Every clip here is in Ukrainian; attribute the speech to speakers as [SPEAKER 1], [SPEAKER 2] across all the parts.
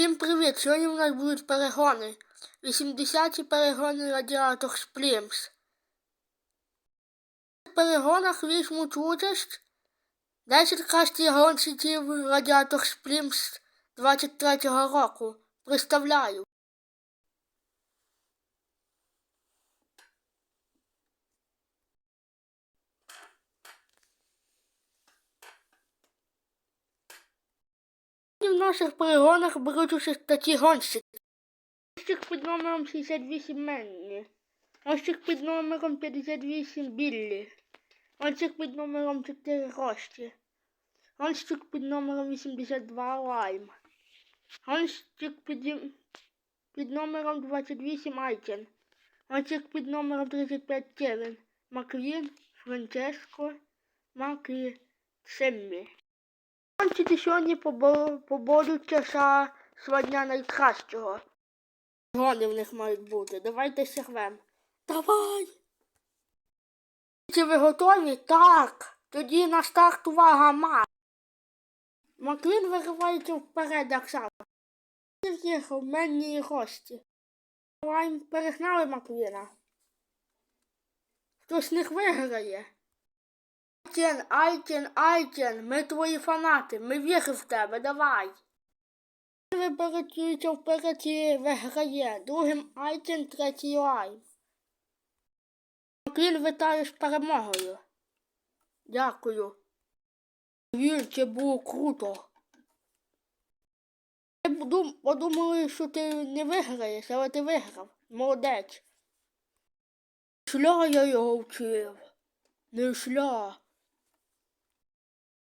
[SPEAKER 1] Всім привіт! Сьогодні у нас будуть перегони. 80-ті перегони Радіатор Сплімс. В перегонах візьмуть участь 10 кращих гонщиків Радіатор Сплімс 23-го року. Представляю. Наших перегонах беруть участь такі гонщики. Гонщик під номером 68 Менні. Гонщик під номером 58 Біллі. Гонщик під номером 4 Рощі. Гонщик під номером 82 Лайм. Гонщик під, під номером 28 Айкен. Гонщик під номером 35 Кевін. Маквін, Франческо, Маклі, Семмі. Гонщики сьогодні побо- поборються за звання найкращого. Гони в них мають бути. Давайте сягвем. Давай. Чи ви готові? Так. Тоді на старт увага ма. Маклін виривається вперед, як сам. З'їхав мені і гості. Лайм перегнали Макліна. Хтось з них виграє. Айтен, Айтен, Айтен, ми твої фанати, ми віримо в тебе, давай. Виберуть вперед і виграє. Другим Айтен, третій Лайм. Клін вітаю з перемогою. Дякую. Вірте, було круто. Ми подум- подумали, що ти не виграєш, але ти виграв. Молодець. Шля я його вчив. Не шля.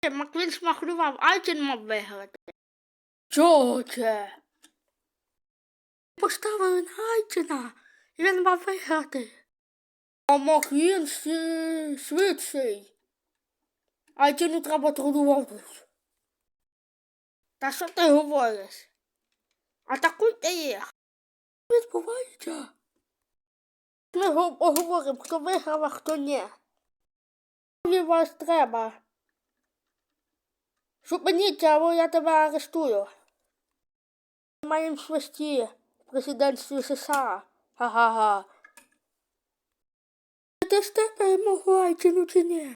[SPEAKER 1] Маквін смахлював, Айтен мав виграти. Чого це? Поставили на Айтена, і він мав виграти. А Маквін швидший. Айтену треба тренуватись. Та що ти говориш? Атакуйте їх. Відбувається? Ми го- поговоримо, хто виграв, а хто ні. Мені вас треба. Зупиніться, або я тебе арештую. Маємо свисті в президентстві США. Ха-ха-ха. Ти ж те перемогла, чи ні?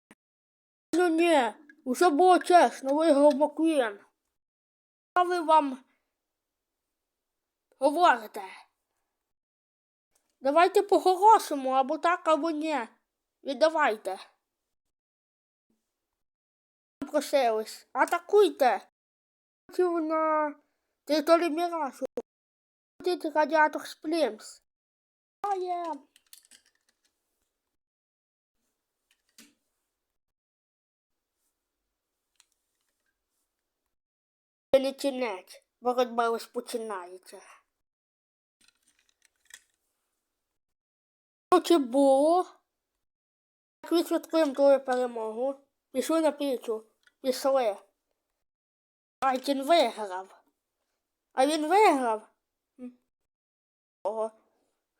[SPEAKER 1] Ну ні, усе було чесно, виграв Маквін. А ви вам говорите? Давайте по-хорошому, або так, або ні. Віддавайте. Просились. Атакуйте. Хотів на території Мірашу. Тут радіатор Сплімс. А є. Не кінець. Боротьба розпочинається. Чи було? Так відсвяткуємо твою перемогу. Пішли на піцу. Пішли. він виграв. А він виграв. Ого.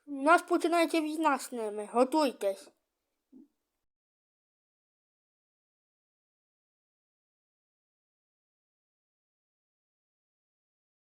[SPEAKER 1] У нас починається війна з ними. Готуйтесь.